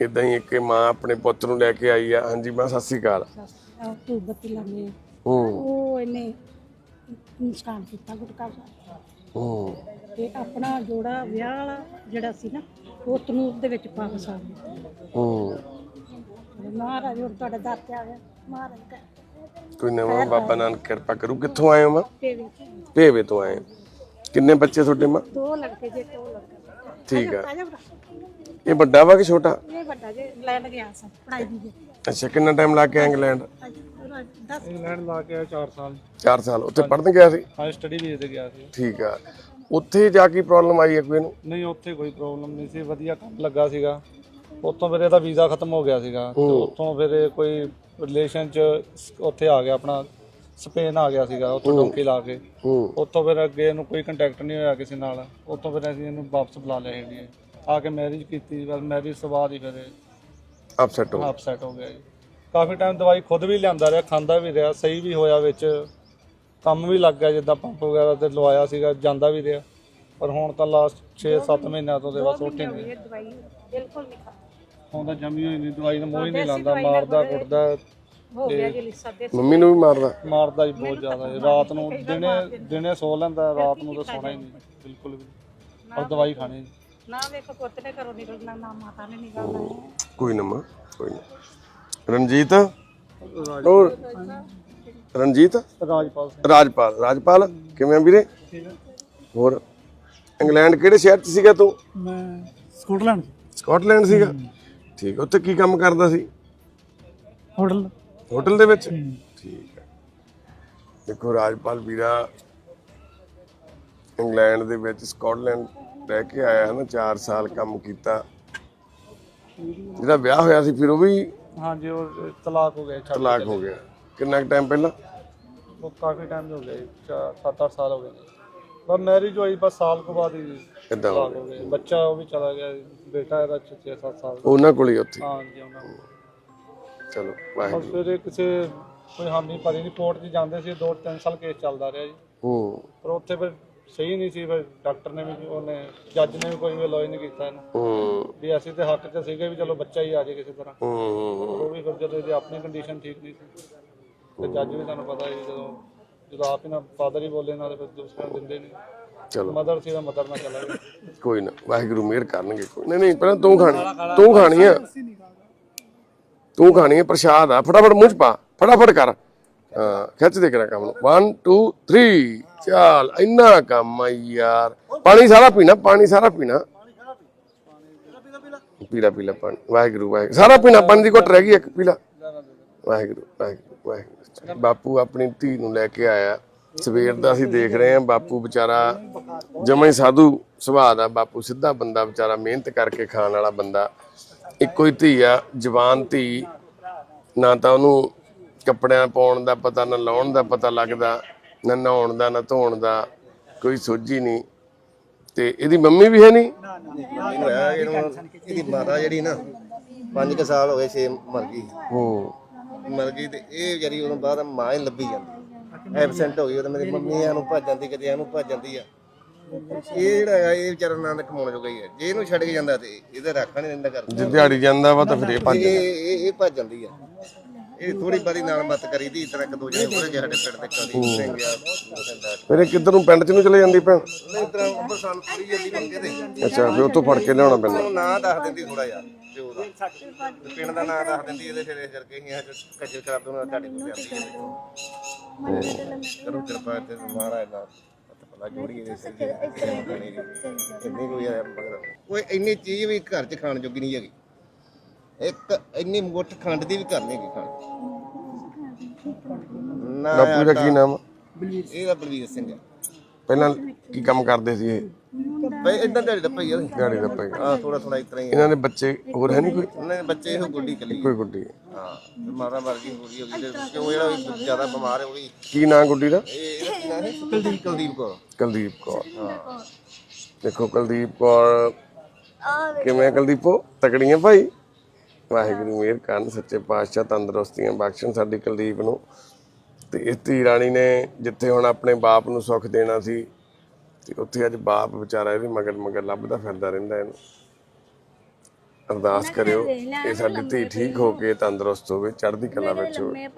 ਇਦਾਂ ਹੀ ਇੱਕ ਮਾਂ ਆਪਣੇ ਪੁੱਤ ਨੂੰ ਲੈ ਕੇ ਆਈ ਆ। ਹਾਂਜੀ ਮਾਂ ਸਤਿ ਸ਼੍ਰੀ ਅਕਾਲ। ਆਹ ਤੂੰ ਬੱਤੀ ਲਾਗੇ ਹੂੰ। ਉਹ ਇਹਨੇ ਨੁਕਸਾਨ ਕੀਤਾ ਗੁਟਕਾ। ਦਾ ਹੂੰ। ਤੇ ਆਪਣਾ ਜੋੜਾ ਵਿਆਹ ਵਾਲਾ ਜਿਹੜਾ ਸੀ ਨਾ ਉਹ ਤਨੂਰ ਦੇ ਵਿੱਚ ਪਾ ਕੇ ਸਾੜ ਹੂੰ। ਮਹਾਰਾਜ ਹੁਣ ਤੁਹਾਡੇ ਦਰ ਤੇ ਆ ਗਿਆ। ਮਹਾਰਾਜ ਦਾ ਕੋਈ ਨਵਾਂ ਬਾਬਾ ਨਾਨਕ ਕਿਰਪਾ ਕਰੂ। ਕਿੱਥੋਂ ਆਏ ਹੋ ਮਾਂ? ਤੇ। ਵੀ ਭੇਵੇ ਤੋਂ ਆਏ ਹੋ। ਕਿੰਨੇ ਬੱਚੇ ਤੁਹਾਡੇ ਮਾਂ? ਦੋ ਲੜਕੇ ਜੇ ਦੋ ਲੜਕੇ। ਠੀਕ ਆ। ਆ ਜਾ ਬੜਾ ਇਹ ਵੱਡਾ ਵਾ ਕਿ ਛੋਟਾ? ਇਹ ਵੱਡਾ ਜੇ ਲੈਣ ਗਿਆ ਸੀ ਪੜਾਈ ਦੀ ਜੇ। ਅੱਛਾ ਕਿੰਨਾ ਟਾਈਮ ਲਾ ਕੇ ਆਏ ਇੰਗਲੈਂਡ? ਇੰਗਲੈਂਡ ਲਾ ਕੇ ਆਇਆ 4 ਸਾਲ। 4 ਸਾਲ ਉੱਥੇ ਪੜਨ ਗਿਆ ਸੀ? ਹਾਈ ਸਟੱਡੀ ਵੀਜ਼ੇ ਤੇ ਗਿਆ ਸੀ। ਠੀਕ ਆ। ਉੱਥੇ ਜਾ ਕੇ ਪ੍ਰੋਬਲਮ ਆਈ ਹੈ ਕੋਈ ਨੂੰ? ਨਹੀਂ ਉੱਥੇ ਕੋਈ ਪ੍ਰੋਬਲਮ ਨਹੀਂ ਸੀ ਵਧੀਆ ਕੰਮ ਲੱਗਾ ਸੀਗਾ। ਉੱਥੋਂ ਫਿਰ ਇਹਦਾ ਵੀਜ਼ਾ ਖਤਮ ਹੋ ਗਿਆ ਸੀਗਾ। ਤੇ ਉੱਥੋਂ ਫਿਰ ਇਹ ਕੋਈ ਰਿਲੇਸ਼ਨ ਚ ਸ- ਉੱਥੇ ਆ ਗਿਆ ਆਪਣਾ ਸਪੇਨ ਆ ਗਿਆ ਸੀਗਾ ਉੱਥੋਂ ਡੌਂਕੀ ਲਾ ਕੇ। ਹੂੰ। ਉੱਥੋਂ ਫਿਰ ਅੱਗੇ ਇਹਨੂੰ ਕੋਈ ਕੰਟੈਕਟ ਨਹੀਂ ਹੋਇਆ ਕਿਸੇ ਨਾਲ। ਉੱਥੋਂ ਫਿਰ ਅਸੀਂ ਇਹਨੂੰ ਵਾਪਸ ਬੁਲਾ ਲਿਆ ਇੰਡੀਆ। ਆ ਕੇ ਮੈਰਿਜ ਕੀਤੀ ਬਸ ਮੈਰਿਜ ਤੋਂ ਬਾਅਦ ਹੀ ਫਿਰ ਅਪਸੈਟ ਹੋ ਅਪਸੈਟ ਹੋ ਗਿਆ ਜੀ। ਕਾਫੀ ਟਾਈਮ ਦਵਾਈ ਖੁਦ ਵੀ ਲਿਆਂਦਾ ਰਿਹਾ ਖਾਂਦਾ ਵੀ ਰਿਹਾ ਸਹੀ ਵੀ ਹੋਇਆ ਵਿੱਚ। ਕੰਮ ਵੀ ਲੱਗ ਗਿਆ ਜਿੱਦਾਂ ਪੰਪ ਵਗੈਰਾ ਤੇ ਲਵਾਇਆ ਸੀਗਾ ਜਾਂਦਾ ਵੀ ਰਿਹਾ। ਪਰ ਹੁਣ ਤਾਂ ਲਾਸਟ 6-7 ਮਹੀਨਿਆਂ ਤੋਂ ਦੇ ਬਸ ਉੱਠ ਨਹੀਂ ਇਹ ਦਵਾਈ ਬਿਲਕੁਲ ਨਹੀਂ ਖਾ ਹੁਣ ਤਾਂ ਜੰਮੀ ਹੋਈ ਨਹੀਂ ਦਵਾਈ ਨੂੰ ਮੋਹ ਹੀ ਨਹੀਂ ਲਾਂਦਾ ਮਾਰਦਾ ਕੁੱਟਦਾ ਹੋ ਗਿਆ ਜੀ ਲਿਸਾ ਦੇ ਮੰਮੀ ਨੂੰ ਵੀ ਮਾਰਦਾ। ਮਾਰਦਾ ਹੀ ਬਹੁਤ ਜ਼ਿਆਦਾ ਹੈ ਰਾਤ ਨੂੰ ਦਿਨੇ ਦਿਨੇ ਸੋ ਲੈਂਦਾ ਰਾਤ ਨੂੰ ਤਾਂ ਸੋਣਾ ਹੀ ਨਹੀਂ ਬਿਲਕੁਲ ਵੀ। ਔਰ ਦਵਾਈ ਖਾਣੀ ਨਹੀਂ। ਨਾ ਵੇਖ ਪੁੱਤ ਨੇ ਘਰੋਂ ਨਿਕਲਣਾ ਨਾ ਮਾਤਾ ਨੇ ਨਿਕਲਣਾ। ਕੋਈ ਨਾ ਮਾਂ ਕੋਈ ਨਾ। ਰਣਜੀਤ? ਹੋਰ? ਰਣਜੀਤ? ਰਾਜਪਾਲ ਸਿੰਘ। ਰਾਜਪਾਲ ਰਾਜਪਾਲ ਕਿਵੇਂ ਆ ਵੀਰੇ? ਹੋਰ? ਇੰਗਲੈਂਡ ਕਿਹੜੇ ਸ਼ਹਿਰ ਚ ਸੀਗਾ ਤੂੰ? ਮੈਂ ਸਕੂਟਲੈਂਡ। ਸਕਾਟਲੈਂਡ ਸੀਗਾ? ਠੀਕ ਉੱਥੇ ਕੀ ਕੰਮ ਕਰਦਾ ਸੀ? ਹੋਟਲ। ਹੋਟਲ ਦੇ ਵਿੱਚ? ਠੀਕ ਹੈ ਦੇਖੋ ਰਾਜਪਾਲ ਵੀਰਾ ਇੰਗਲੈਂਡ ਦੇ ਵਿੱਚ ਸਕਾਟਲੈਂਡ ਰਹਿ ਕੇ ਆਇਆ ਹੈ ਨਾ 4 ਸਾਲ ਕੰਮ ਕੀਤਾ। ਜਿਹੜਾ ਵਿਆਹ ਹੋਇਆ ਸੀ ਫਿਰ ਉਹ ਵੀ ਹਾਂਜੀ ਉਹ ਤਲਾਕ ਹੋ ਗਿਆ ਛੱਡ ਤਲਾਕ ਹੋ ਗਿਆ। ਕਿੰਨਾ ਟਾਈਮ ਪਹਿਲਾਂ? ਉਹ ਕਾਫੀ ਟਾਈਮ ਹੋ ਗਿਆ ਜੀ 7-8 ਸਾਲ ਹੋ ਗਏ ਬਸ ਮੈਰਿਜ ਹੋਈ ਬਸ ਸਾਲ ਕੁ ਬਾਅਦ ਹੀ ਇਦਾਂ ਹੋ ਗਿਆ। ਬੱਚਾ ਉਹ ਵੀ ਚਲਾ ਗਿਆ। ਬੇਟਾ ਇਹਦਾ 6-7 ਸਾਲ ਉਹਨਾਂ ਕੋਲ ਹੀ ਉੱਥੇ? ਹਾਂਜੀ ਉਹਨਾਂ ਕੋਲ। ਚਲੋ ਵਾਹਿਗੁਰੂ। ਫਿਰ ਕਿਸੇ ਕੋਈ ਹਾਮੀ ਭਰੀ ਕੋਰਟ 'ਚ ਜਾਂਦੇ ਸੀ 2-3 ਸਾਲ ਕੇਸ ਚੱਲਦਾ ਰਿਹਾ ਜੀ। ਹੂੰ। ਪਰ ਉੱਥੇ ਫਿਰ ਸਹੀ ਨਹੀਂ ਸੀ ਫਿਰ ਡਾਕਟਰ ਨੇ ਵੀ ਉਹਨੇ ਜੱਜ ਨੇ ਵੀ ਕੋਈ ਵੀ ਅਲੋਏ ਨਹੀਂ ਕੀਤਾ ਇਹਨੂੰ। ਹੂੰ। ਵੀ ਅਸੀਂ ਤੇ ਹੱਕ 'ਚ ਸੀਗੇ ਵੀ ਚਲੋ ਬੱਚਾ ਹੀ ਆ ਜਾਏ ਕਿਸੇ ਤਰ੍ਹਾਂ। ਹੂੰ ਉਹ ਵੀ ਫਿਰ ਜਦੋਂ ਇਹਦੀ ਆਪਣੀ ਕੰਡੀਸ਼ਨ ਠੀਕ ਨਹੀਂ ਸੀ ਤੇ ਜੱਜ ਵੀ ਤੁਹਾਨੂੰ ਪਤਾ ਹੀ ਜਦੋਂ ਜਦੋਂ ਆਪ ਹੀ ਨਾ ਫਾਦਰ ਹੀ ਬੋਲੇ ਨਾਲ ਫਿਰ ਦੂਸਰਿਆਂ ਨੂੰ ਦਿੰਦੇ ਨਹੀਂ। ਚਲੋ। ਮਦਰ ਸੀ ਤਾਂ ਮਦਰ ਨਾਲ ਚਲਾ ਗਿਆ। ਕੋਈ ਨਾ ਵਾਹਿਗੁਰੂ ਮਿਹਰ ਕਰਨਗੇ ਕੋਈ ਨਹੀਂ ਨਹੀਂ ਪਹਿਲਾਂ ਤੂੰ ਖਾਣੀ ਤੂੰ ਖਾਣੀ ਆ। ਤੂੰ ਖਾਣੀ ਆ ਪ੍ਰਸ਼ਾਦ ਆ। ਫਟਾਫਟ ਮੂੰਹ ਚ ਪਾ ਫਟਾਫਟ ਕਰ। ਹਾਂ ਖਿੱਚ ਦੇ ਕਰਾ ਕੰਮ ਨੂੰ। 1 2 3 ਚੱਲ, ਇੰਨਾ ਕੰਮ ਆ ਯਾਰ। ਪਾਣੀ ਸਾਰਾ ਪੀਣਾ, ਪਾਣੀ ਸਾਰਾ ਪੀਣਾ। ਪੀਲਾ ਪੀਲਾ ਪਾਣੀ, ਵਾਹਿਗੁਰੂ ਵਾਹਿਗੁਰੂ। ਸਾਰਾ ਪੀਣਾ, ਪਾਣੀ ਦੀ ਘੁੱਟ ਰਹਿ ਗਈ ਇੱਕ, ਪੀਲਾ। ਵਾਹਿਗੁਰੂ ਵਾਹਿਗੁਰੂ ਵਾਹਿਗੁਰੂ। ਬਾਪੂ, ਆਪਣੀ ਧੀ ਨੂੰ ਲੈ ਕੇ ਆਇਆ। ਸਵੇਰ ਦਾ ਅਸੀਂ ਦੇਖ ਰਹੇ ਹਾਂ, ਬਾਪੂ ਵਿਚਾਰਾ ਜਮਾਂ ਹੀ ਸਾਧੂ ਸੁਭਾਅ ਦਾ। ਬਾਪੂ ਸਿੱਧਾ ਬੰਦਾ ਵਿਚਾਰਾ, ਮਿਹਨਤ ਕਰਕੇ ਖਾਣ ਵਾਲਾ ਬੰਦਾ। ਇੱਕੋ ਹੀ ਧੀ ਆ, ਜਵਾਨ ਧੀ। ਨਾ ਤਾਂ ਉਹਨੂੰ ਕੱਪੜਿਆਂ ਪਾਉਣ ਦਾ ਪਤਾ, ਨਾ ਲਾਉਣ ਦਾ ਪਤਾ ਲੱਗਦਾ। ਨਾ ਨਹਾਉਣ ਦਾ ਨਾ ਧੋਣ ਦਾ ਕੋਈ ਸੋਝੀ ਨਹੀਂ। ਤੇ ਇਹਦੀ ਮੰਮੀ ਵੀ ਹੈ ਨਹੀਂ? ਇਹਨੂੰ ਹੋਇਆ ਇਹਨੂੰ ਇਹਦੀ ਮਾਤਾ ਜਿਹੜੀ ਨਾ 5 ਸਾਲ ਹੋ ਗਏ ਛੇ ਮਰ ਗਈ। ਹੂੰ। ਮਰ ਗਈ ਤੇ ਇਹ ਵਿਚਾਰੀ ਉਦੋਂ ਬਾਅਦ ਮਾਂ ਹੀ ਲੱਭੀ ਜਾਂਦੀ। ਐਬਸੈਂਟ ਹੋ ਗਈ ਉਹ ਮੇਰੀ ਮੰਮੀ ਇਹਨੂੰ ਭੱਜ ਜਾਂਦੀ ਕਿਤੇ ਇਹਨੂੰ ਭੱਜ ਜਾਂਦੀ ਆ। ਇਹ ਜਿਹੜਾ ਹੈਗਾ ਇਹ ਵਿਚਾਰਾ ਨਾਂ ਕਮਾਉਣ ਜੋਗਾ ਹੀ ਹੈ ਜੇ ਇਹਨੂੰ ਛੱਡ ਕੇ ਜਾਂਦਾ ਤੇ ਇਹਦਾ ਰੱਖਾ ਨਹੀਂ ਰਹਿੰਦਾ ਕਰ ਜੇ ਦਿਹਾੜੀ ਜਾਂਦਾ ਵਾ ਤਾਂ ਫਿਰ ਇਹ ਭੱਜ ਇਹ ਇਹ ਭੱਜ ਜਾਂਦੀ ਆ। ਇਹ ਥੋੜੀ ਬਾਰੀ ਨਾਲ ਮਤ ਕਰੀਦੀ ਇਸ ਤਰ੍ਹਾਂ ਇੱਕ ਦੋ ਜਣੇ ਹੋਰ ਸਾਡੇ ਪਿੰਡ ਦੇ ਕਦੀ ਸਿੰਘ ਆ ਨਹੀਂ ਫਿਰ ਇਹ ਕਿੱਧਰ ਨੂੰ ਪਿੰਡ ਚ ਨੂੰ ਚਲੇ ਜਾਂਦੀ ਭੈਣ? ਇਸ ਤਰ੍ਹਾਂ ਉੱਪਰ ਸਾਨੂੰ ਪੂਰੀ ਜਾਂਦੀ ਮੰਗੇ ਤੇ। ਅੱਛਾ ਫਿਰ ਉੱਥੋਂ ਫੜ ਕੇ ਲਿਆਉਣਾ ਪੈਂਦਾ। ਨਾਂ ਦੱਸ ਦਿੰਦੀ ਥੋੜਾ ਜਿਹਾ ਪਿਓ ਦਾ ਤੇ ਪਿੰਡ ਦਾ ਨਾਂ ਦੱਸ ਦਿੰਦੀ ਇਹਦੇ ਫਿਰ ਇਸ ਕਰਕੇ ਅਸੀਂ ਅੱਜ ਕੱਜਲ ਕਰ ਦੋ ਨਾ ਤੁਹਾਡੇ ਕੋਲ ਜਾਂਦੀ ਹੈ ਕਰੋ ਕਿਰਪਾ ਤੇ ਮਹਾਰਾਜ ਦਾ ਹੱਥ ਪਲਾ ਜੋੜੀ ਇਹਦੇ ਸਿਰ। ਤੇ ਇੰਨੀ ਕੋਈ ਆ ਮਗਰ। ਕੋਈ ਇੰਨੀ ਚੀਜ਼ ਵੀ ਘਰ 'ਚ ਖਾਣ ਜੋਗੀ ਨਹੀਂ ਹੈਗੀ। ਇੱਕ ਇੰਨੀ ਮੁੱਠ ਖੰਡ ਦੀ ਵੀ ਨਹੀਂ ਹੈਗੀ ਖਾਣ ਨਾ ਬਾਪੂ ਦਾ ਕੀ ਨਾਮ? ਆ? ਇਹਦਾ ਬਲਵੀਰ ਸਿੰਘ ਹੈ। ਪਹਿਲਾਂ ਕੀ ਕੰਮ ਕਰਦੇ ਸੀ ਇਹ? ਬਈ ਇਦਾਂ ਦਿਹਾੜੀ ਦਾ ਭਈਆ ਦਿਹਾੜੀ ਦਾ ਪੈ ਆ ਥੋੜਾ ਥੋੜਾ ਇਸ ਤਰ੍ਹਾਂ ਹੀ। ਇਹਨਾਂ ਦੇ ਬੱਚੇ ਹੋਰ ਹੈ ਨਹੀਂ ਕੋਈ? ਉਹਨਾਂ ਦੇ ਬੱਚੇ ਇਹੋ ਗੁੱਡੀ ਕੱਲੀ। ਕੋਈ ਗੁੱਡੀ ਹਾਂ। ਮਾਰਾ ਮਰ ਗਈ ਪੂਰੀ ਹੋ ਗਈ ਤੇ ਕਿਉਂ ਜਿਹੜਾ ਵੀ ਜ਼ਿਆਦਾ ਬਿਮਾਰ ਹੈ ਉਹ ਵੀ ਕੀ ਨਾਂ ਗੁੱਡੀ ਦਾ? ਇਹ ਇਹਦਾ ਕੀ ਨਾਮ ਹੈ? ਕੁਲਦੀਪ ਕੁਲਦੀਪ ਕੌਰ। ਕੁਲਦੀਪ ਕੌਰ। ਦੇਖੋ ਕੁਲਦੀਪ ਕੌਰ ਕਿਵੇਂ ਆ ਕੁਲਦੀਪੋ? ਤਕੜੀਆਂ ਭਾਈ। ਵਾਹਿਗੁਰੂ ਮਿਹਰ ਕਰਨ ਸੱਚੇ ਪਾਤਸ਼ਾਹ ਤੰਦਰੁਸਤੀਆਂ ਬਖਸ਼ਣ ਸਾਡੀ ਕੁਲਦੀਪ ਨੂੰ ਤੇ ਇਸ ਧੀ ਰਾਣੀ ਨੇ ਜਿੱਥੇ ਹੁਣ ਆਪਣੇ ਬਾਪ ਨੂੰ ਸੁੱਖ ਦੇਣਾ ਸੀ ਤੇ ਉੱਥੇ ਅੱਜ ਬਾਪ ਵਿਚਾਰਾ ਇਹਦੇ ਮਗਰ ਮਗਰ ਲੱਭਦਾ ਫਿਰਦਾ ਰਹਿੰਦਾ ਇਹਨੂੰ ਅਰਦਾਸ ਕਰਿਓ ਇਹ ਸਾਡੀ ਧੀ ਠੀਕ ਹੋ ਕੇ ਤੰਦਰੁਸਤ ਹੋਵੇ ਚੜ੍ਹਦੀ ਕਲਾ ਵਿੱਚ ਹੋਵੇ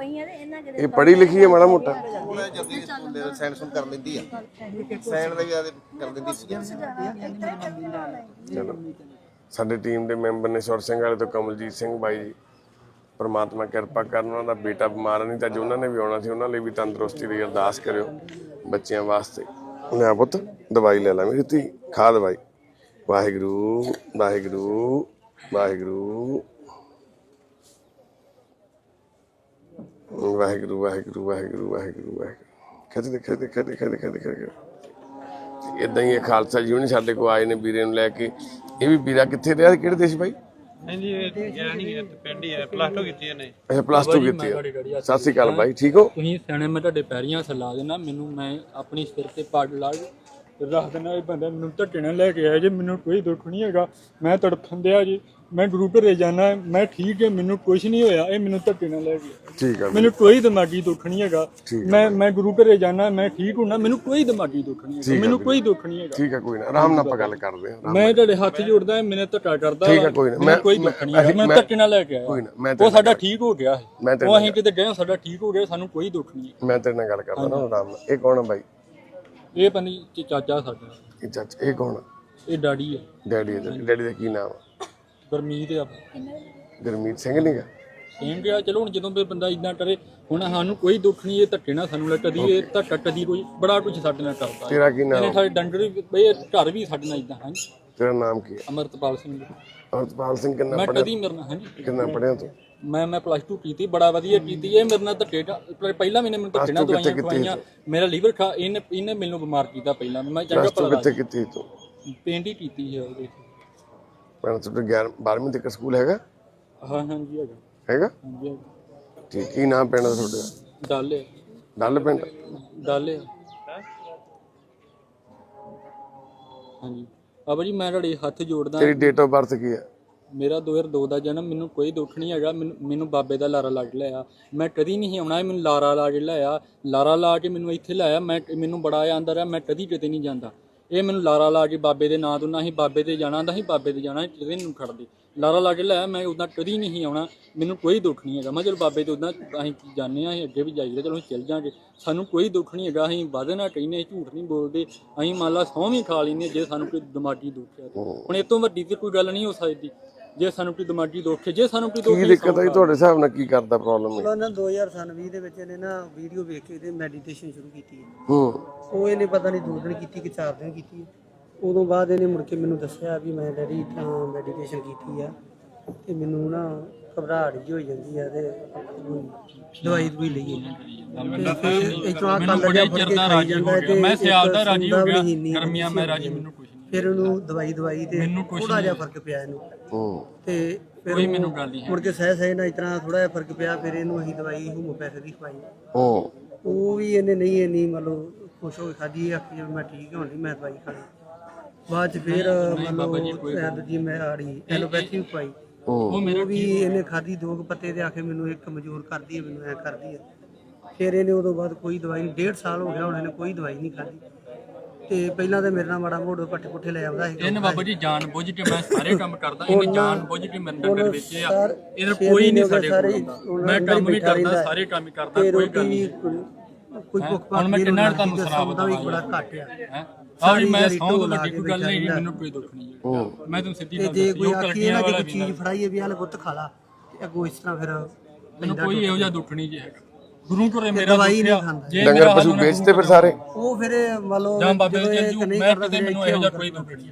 ਇਹ ਪੜ੍ਹੀ ਲਿਖੀ ਹੈ ਮਾੜਾ ਮੋਟਾ ਉਹਨੇ ਜਲਦੀ ਸਕੂਲੇ ਸਾਈਨ ਸੁਣ ਕਰ ਲੈਂਦੀ ਆ ਸਾਈਨ ਦਾ ਯਾਦ ਕਰ ਦਿੰਦੀ ਸੀ ਚਲੋ ਸਾਡੇ ਟੀਮ ਦੇ ਮੈਂਬਰ ਨੇ ਸ਼ੌਰ ਸਿੰਘ ਵਾਲੇ ਤੋਂ ਕਮਲਜੀਤ ਸਿੰਘ ਬਾਈ ਜੀ, ਪਰਮਾਤਮਾ ਕਿਰਪਾ ਕਰਨ, ਉਹਨਾਂ ਦਾ ਬੇਟਾ ਬਿਮਾਰ ਨਹੀਂ ਤਾਂ ਜੋ ਉਹਨਾਂ ਨੇ ਵੀ ਆਉਣਾ ਸੀ, ਉਹਨਾਂ ਲਈ ਵੀ ਤੰਦਰੁਸਤੀ ਦੀ ਅਰਦਾਸ ਕਰਿਓ ਬੱਚਿਆਂ ਵਾਸਤੇ। ਨਾ ਪੁੱਤ, ਦਵਾਈ ਲੈ ਲੈ ਮੇਰੀ ਖਾ ਦਵਾਈ। ਵਾਹਿਗੁਰੂ ਵਾਹਿਗੁਰੂ ਵਾਹਿਗੁਰੂ। ਵਾਹਿਗੁਰੂ ਵਾਹਿਗੁਰੂ ਵਾਹਿਗੁਰੂ ਵਾਹਿਗੁਰੂ ਖੇਤ ਦੇ ਖੇਤ ਦੇ ਖੇਤ ਦੇ ਖੇਤ ਇਦਾਂ ਹੀ ਇਹ ਖਾਲਸਾ ਜੀ ਨੇ ਸਾਡੇ ਕੋ ਆਏ ਨੇ, ਵੀਰੇ ਨੂੰ ਲੈ ਕੇ ਇਹ ਵੀ ਵੀਰਾ ਕਿੱਥੇ ਰਿਹਾ ਕਿਹੜੇ ਦੇਸ਼ ਬਾਈ? ਹਾਂਜੀ ਇਹ ਗਿਆ ਨਹੀਂ ਹੈ ਪਿੰਡ ਹੀ ਹੈ ਪਲੱਸ 2 ਕੀਤੀ ਇਹਨੇ। ਅੱਛਾ ਪਲੱਸ 2 ਕੀਤੀ ਆ। ਸਤਿ ਸ਼੍ਰੀ ਅਕਾਲ ਬਾਈ ਠੀਕ ਹੋ? ਤੁਸੀਂ ਸਿਆਣੇ ਮੈਂ ਤੁਹਾਡੇ ਪੈਰੀਆਂ ਸਲਾ ਦੇਣਾ ਮੈਨੂੰ ਮੈਂ ਆਪਣੀ ਸਿਰ ਤੇ ਪੱਗ ਲਾ ਕੇ ਰੱਖ ਦੇਣਾ ਇਹ ਬੰਦਾ ਮੈਨੂੰ ਨਾਲ ਲੈ ਕੇ ਆਇਆ ਜੇ ਮੈਨੂੰ ਕੋਈ ਦੁੱਖ ਨਹੀਂ ਹੈਗਾ। ਮੈਂ ਤੜਫਣ ਦਿਆ ਜੀ। ਮੈਂ ਗੁਰੂ ਘਰੇ ਜਾਣਾ ਮੈਂ ਠੀਕ ਹੈ ਮੈਨੂੰ ਕੁਝ ਨਹੀਂ ਹੋਇਆ ਇਹ ਮੈਨੂੰ ਧੱਕੇ ਨਾਲ ਲੈ ਆਇਆ ਠੀਕ ਆ ਮੈਨੂੰ ਕੋਈ ਦਿਮਾਗੀ ਦੁੱਖ ਨਹੀਂ ਹੈਗਾ। ਮੈਂ ਮੈਂ ਗੁਰੂ ਘਰੇ ਜਾਣਾ ਮੈਂ ਠੀਕ ਹੁਣਾ ਮੈਨੂੰ ਕੋਈ ਦਿਮਾਗੀ ਦੁੱਖ ਨਹੀਂ ਹੈਗਾ ਮੈਨੂੰ ਕੋਈ ਦੁੱਖ ਨਹੀਂ ਹੈਗਾ। ਠੀਕ ਆ ਕੋਈ ਨਾ। ਆਰਾਮ ਨਾਲ ਆਪਾਂ ਗੱਲ ਕਰਦੇ ਹਾਂ ਮੈਂ ਤੁਹਾਡੇ ਹੱਥ ਜੋੜਦਾ ਮੈਨੂੰ ਧੱਕਾ ਕਰਦਾ ਠੀਕ ਵਾ। ਕੋਈ ਨਾ, ਮੈਂ- ਕੋਈ ਦੁੱਖ ਨਹੀਂ ਹੈਗਾ ਮੈਂ- ਧੱਕੇ ਨਾਲ ਲੈ ਕੇ ਕੋਈ ਆਇਆ ਨਾ ਮੈਂ ਉਹ ਸਾਡਾ ਠੀਕ ਹੋ ਗਿਆ ਮੈਂ ਤੇਰੇ ਉਹ ਅਸੀਂ ਕਿਤੇ ਗਏ ਸਾਡਾ ਠੀਕ ਹੋ ਗਿਆ ਸਾਨੂੰ ਕੋਈ ਦੁੱਖ ਨਹੀਂ ਹੈ। ਮੈਂ ਤੇਰੇ ਨਾਲ ਗੱਲ ਕਰਦਾ ਨਾ ਆਰਾਮ ਨਾਲ। ਇਹ ਕੌਣ ਆ ਬਾਈ? ਇਹ ਪੰਨੀ ਚਾਚਾ ਸਾਡਾ। ਇਹ ਚਾਚਾ ਇਹ ਕੌਣ ਆ? ਇਹ ਡਾੜੀ ਹੈ ਡੈਡੀ ਦਾ ਡੈਡੀ ਦਾ ਕੀ ਨਾਮ ਆ? ਗਰਮੀਤ ਆ। ਗੁਰਮੀਤ ਸਿੰਘ ਨਹੀਂਗਾ ਸੇਮ ਗਿਆ ਚਲੋ ਹੁਣ ਜਦੋਂ ਵੀ ਬੰਦਾ ਇਦਾਂ ਕਰੇ ਹੁਣ ਸਾਨੂੰ ਕੋਈ ਦੁੱਖ ਨਹੀਂ ਇਹ ਧੱਕੇ ਨਾਲ ਸਾਨੂੰ ਲੱਗ ਕਦੀ ਇਹ ਧੱਕਾ ਕਦੀ ਕੋਈ ਬੜਾ ਕੁਝ ਸਾਡੇ ਨਾਲ ਕਰਦਾ। ਤੇਰਾ ਕੀ ਨਾਮ? ਇਹਨੇ ਸਾਡੇ ਡੰਗਰ ਵੀ ਬਈ ਇਹ ਘਰ ਵੀ ਸਾਡੇ ਨਾਲ ਇਦਾਂ ਹਾਂਜੀ। ਤੇਰਾ ਨਾਮ ਕੀ ਹੈ ਅਮਰਤਪਾਲ ਸਿੰਘ ਅਮਰਪਾਲ ਸਿੰਘ ਕਿੰਨਾ ਮੈਂ ਕਦੀ ਮੇਰੇ ਨਾਲ ਹਾਂਜੀ। ਕਿੰਨਾ ਪੜਿਆ ਤੂੰ? ਮੈਂ ਮੈਂ ਪਲੱਸ 2 ਕੀਤੀ ਬੜਾ ਵਧੀਆ ਕੀਤੀ ਇਹ ਮੇਰੇ ਨਾਲ ਧੱਕੇ ਨਾਲ- ਪਹਿ- ਪਹਿਲਾਂ ਮੈਨੇ ਮੈਨੂੰ ਧੱਕੇ ਨਾਲ ਦਵਾਈਆਂ ਖਵਾਈਆਂ ਮੇਰਾ ਲੀਵਰ ਖਾ ਇਹਨੇ ਇਹਨੇ ਮੈਨੂੰ ਬਿਮਾਰ ਕੀਤਾ ਪਹਿਲਾਂ ਮੈਂ ਚੰਗਾ ਪਲੱਸ ਭਲਾ ਕਿੱਥੇ ਕੀਤੀ ਤੂੰ? ਪੇਂਟ ਹੀ ਕੀਤੀ ਹੈ ਉਹਦੇ ਪਿੰਡ ਤੋਂ 11 12ਵੀਂ ਤੱਕ ਸਕੂਲ ਹੈਗਾ? ਹਾਂ ਹਾਂਜੀ ਹੈਗਾ। ਹੈਗਾ? ਹਾਂਜੀ ਹੈਗਾ। ਠੀਕ ਕੀ ਨਾਮ ਪਿੰਡ ਦਾ ਤੁਹਾਡੇ? ਡਾਲੇ ਡੱਲ ਪਿੰਡ? ਡਾਲੇ ਹਾਂਜੀ। ਬਾਬਾ ਜੀ ਮੈਂ ਤੁਹਾਡੇ ਹੱਥ ਜੋੜਦਾ। ਤੇਰੀ ਡੇਟ ਆਫ ਬਰਥ ਕੀ ਹੈ? ਮੇਰਾ 2002 ਦਾ ਜਨਮ ਮੈਨੂੰ ਕੋਈ ਦੁੱਖ ਨਹੀਂ ਹੈਗਾ। ਮੈਨੂੰ ਮੈਨੂੰ ਬਾਬੇ ਦਾ ਲਾਰਾ ਲੱਗ ਲਿਆ ਮੈਂ ਕਦੀ ਨਹੀਂ ਆਉਣਾ ਇਹ ਮੈਨੂੰ ਲਾਰਾ ਲਾ ਕੇ ਲਿਆ ਲਾਰਾ ਲਾ ਕੇ ਮੈਨੂੰ ਇੱਥੇ ਲਾਇਆ ਮੈਂ ਮੈਨੂੰ ਬੜਾ ਆਂਦਾ ਰਿਹਾ ਮੈਂ ਕਦੀ ਕਿਤੇ ਨਹੀਂ ਜਾਂਦਾ। ਇਹ ਮੈਨੂੰ ਲਾਰਾ ਲਾ ਕੇ ਬਾਬੇ ਦੇ ਨਾਂ ਤੋਂ ਨਾ ਹੀ ਬਾਬੇ ਤੇ ਜਾਣਾ ਹੁੰਦਾ ਸੀ ਬਾਬੇ ਤੇ ਜਾਣਾ ਕਿਤੇ ਨਹੀਂ ਖੜਦੇ। ਲਾਰਾ ਲਾ ਕੇ ਲਿਆ ਮੈਂ ਉਦਾਂ ਕਦੀ ਨਹੀਂ ਆਉਣਾ ਮੈਨੂੰ ਕੋਈ ਦੁੱਖ ਨਹੀਂ ਹੈਗਾ। ਮੈਂ ਚਲ ਬਾਬੇ ਤੇ ਉਦਾਂ ਅਸੀਂ ਜਾਂਦੇ ਆ ਅਸੀਂ ਅੱਗੇ ਵੀ ਜਾਈਦਾ ਚਲੋ ਅਸੀਂ ਚੱਲ ਜਾਾਂਗੇ। ਸਾਨੂੰ ਕੋਈ ਦੁੱਖ ਨਹੀਂ ਹੈਗਾ ਅਸੀਂ ਵਧਣਾ ਕਹਿੰਦੇ ਝੂਠ ਨਹੀਂ ਬੋਲਦੇ ਅਸੀਂ ਮੰਨ ਲਾ ਸਹੁੰ ਵੀ ਖਾ ਲੈਂਦੇ ਜੇ ਸਾਨੂੰ ਕੋਈ ਦਿਮਾਗੀ ਦੁੱਖ ਹੈ। ਹੁਣ ਇਹ ਤੋਂ ਵੱਡੀ ਤੇ ਕੋਈ ਗੱਲ ਨਹੀਂ ਹੋ ਸਕਦੀ। ਜੇ ਸਾਨੂੰ ਕੋਈ ਦਿਮਾਗੀ ਦੁੱਖ ਹੈ ਜੇ ਸਾਨੂੰ ਕੋਈ ਦੁੱਖ ਕੀ ਦਿੱਕਤ ਆਈ ਤੁਹਾਡੇ ਹਿਸਾਬ ਨਾਲ ਕੀ ਕਰਦਾ ਪ੍ਰੋਬਲਮ ਹੈ ਉਹਨਾਂ 2020 ਦੇ ਵਿੱਚ ਇਹਨੇ ਨਾ ਵੀਡੀਓ ਵੇਖ ਕੇ ਤੇ ਮੈਡੀਟੇਸ਼ਨ ਸ਼ੁਰੂ ਕੀਤੀ ਹੈ। ਹੂੰ। ਉਹ ਇਹਨੇ ਪਤਾ ਨਹੀਂ ਦੋ ਦਿਨ ਕੀਤੀ ਕਿ ਚਾਰ ਦਿਨ ਕੀਤੀ ਹੈ। ਉਦੋਂ ਬਾਅਦ ਇਹਨੇ ਮੁੜ ਕੇ ਮੈਨੂੰ ਦੱਸਿਆ ਵੀ ਮੈਂ ਡੈਡੀ ਤਾਂ ਮੈਡੀਟੇਸ਼ਨ ਕੀਤੀ ਆ ਤੇ ਮੈਨੂੰ ਨਾ ਘਬਰਾਹਟ ਜਿਹੀ ਹੋਈ ਜਾਂਦੀ ਆ ਤੇ ਦਵਾਈ ਦਵਾਈ ਲਈ ਮੈਨੂੰ ਕੱਲ ਬੜੇ ਜਿਹਾ ਚਿਰ ਫੜ ਕੇ ਤੇ ਮੈਂ ਸਿਆਲ ਦਾ ਰਾਜੀ ਹੋ ਗਿਆ। ਵੀ ਗਰਮੀਆਂ ਮੈਂ ਰਾਜੀ ਮੈਨੂੰ ਫਿਰ ਉਹਨੂੰ ਦਵਾਈ ਦਵਾਈ ਤੇ ਮੈਨੂੰ ਕੁਛ ਥੋੜਾ ਜਿਹਾ ਫ਼ਰਕ ਪਿਆ ਇਹਨੂੰ। ਹੂੰ ਤੇ ਫਿਰ ਕੋਈ ਮੈਨੂੰ ਗੱਲ ਨਹੀਂ ਹੈ। ਮੁੜ ਕੇ ਸਹਿ ਸਹਿ ਨਾਲ ਇਤਨਾ ਥੋੜਾ ਜਿਹਾ ਫ਼ਰਕ ਪਿਆ ਫਿਰ ਇਹਨੂੰ ਅਸੀਂ ਦਵਾਈ ਹੋਮੋਪੈਥੀ ਦੀ ਖਵਾਈ। ਹੂੰ ਉਹ ਵੀ ਇਹਨੇ ਨਹੀਂ ਇੰਨੀ ਮਤਲਬ ਖੁਸ਼ ਹੋ ਕੇ ਖਾਧੀ ਆ ਕਿ ਮੈਂ ਠੀਕ ਹਾਂ ਨਹੀਂ ਮੈਂ ਦਵਾਈ ਖਾਣੀ। ਬਾਅਦ ਚ ਫਿਰ ਮਤਲਬ ਇਹ ਦੂਜੀ ਮੈਂ ਆੜੀ ਐਲੋਪੈਥੀ ਖਵਾਈ। ਹੂੰ ਉਹ ਮੇਰਾ ਉਹ ਵੀ ਇਹਨੇ ਖਾਧੀ ਦੋ ਕੁ ਪੱਤੇ ਤੇ ਆ ਕੇ ਮੈਨੂੰ ਇੱਕ ਕਮਜ਼ੋਰ ਕਰਦੀ ਹੈ ਮੈਨੂੰ ਐ ਕਰਦੀ ਹੈ ਫਿਰ ਇਹਨੇ ਉਦੋਂ ਬਾਅਦ ਕੋਈ ਦਵਾਈ ਨਹੀਂ ਡੇਢ ਸਾਲ ਹੋ ਗਿਆ ਹੁਣ ਇਹਨੇ ਕੋਈ ਦਵਾਈ ਨਹੀਂ ਖਾਧੀ। ਤੇ ਪਹਿਲਾਂ ਤਾਂ ਮੇਰੇ ਨਾਲ ਮਾੜਾ ਮੋੜ ਪੱਟੇ ਪੁੱਠੇ ਲੈ ਆਉਂਦਾ ਸੀ। ਇਹਨੇ ਬਾਬਾ ਜੀ ਜਾਣ ਬੁੱਝ ਕੇ ਮੈਂ ਸਾਰੇ ਕੰਮ ਕਰਦਾ ਇਹਨੇ ਜਾਣ ਬੁੱਝ ਕੇ ਮੇਰੇ ਡੰਗਰ ਵੇਚੇ ਆ। ਇਹਦਾ ਕੋਈ ਨਹੀਂ ਸਾਡੇ ਕੋਲ ਹੁੰਦਾ। ਮੈਂ ਕੰਮ ਵੀ ਕਰਦਾ ਸਾਰੇ ਕੰਮ ਹੀ ਕਰਦਾ ਤੇ ਕੋਈ ਗੱਲ ਰੋਟੀ ਨਹੀਂ ਕੋਈ ਭੁੱਖ ਹੁਣ ਮੈਂ ਦੀ ਕਿੰਨਾ ਤੁਹਾਨੂੰ ਦਾ ਸ਼ਰਾਬ ਸੌਦਾ ਵੀ। ਬੜਾ ਘੱਟ ਆ। ਹੈ? ਆਹ ਜੀ ਮੈਂ ਸੌਂ ਤੋਂ ਵੱਡੀ ਕੋਈ ਗੱਲ ਨਹੀਂ ਬੈਠਾ ਮੈਨੂੰ ਕੋਈ ਦੁੱਖ ਨਹੀਂ ਹੂੰ ਮੈਂ ਤੁਹਾਨੂੰ ਸਿੱਧੀ ਗੱਲ ਜੇ ਦੱਸੀ ਕੋਈ ਉਹ ਕਲਕੀਆਂ ਨਾ ਕਿ ਵਾਲਾ ਕੋਈ ਵੀ ਚੀਜ਼ ਫੜਾਈਏ ਵੀ ਹਾਲੇ ਗੁੱਤ ਖਾ ਲਾ ਤੇ ਅੱਗੋਂ ਇਸ ਤਰ੍ਹਾਂ ਫਿਰ ਮੈਨੂੰ ਕੋਈ ਇਹੋ ਜਿਹਾ ਦੁੱਖ ਨਹੀਂ ਜੀ ਹੈਗਾ। ਗੁਰੂ ਘਰੇ ਮੇਰਾ ਦਵਾਈ ਨਹੀਂ ਖਾਂਦਾ। ਜੇ ਡੰਗਰ ਪਸ਼ੂ ਵੇਚਦੇ ਫਿਰ ਸਾਰੇ। ਉਹ ਫਿਰ ਮੰਨ ਲਓ ਜਾਂ ਬਾਬੇ ਜਦੋਂ ਦੇ ਇਹ ਚੱਲ ਜੂ ਨਹੀਂ ਮੈਂ ਫਿਰ ਮੈਨੂੰ ਇੱਥੇ ਇਹੋ ਜਿਹਾ। ਕੋਈ ਦੁੱਖ ਨਹੀਂ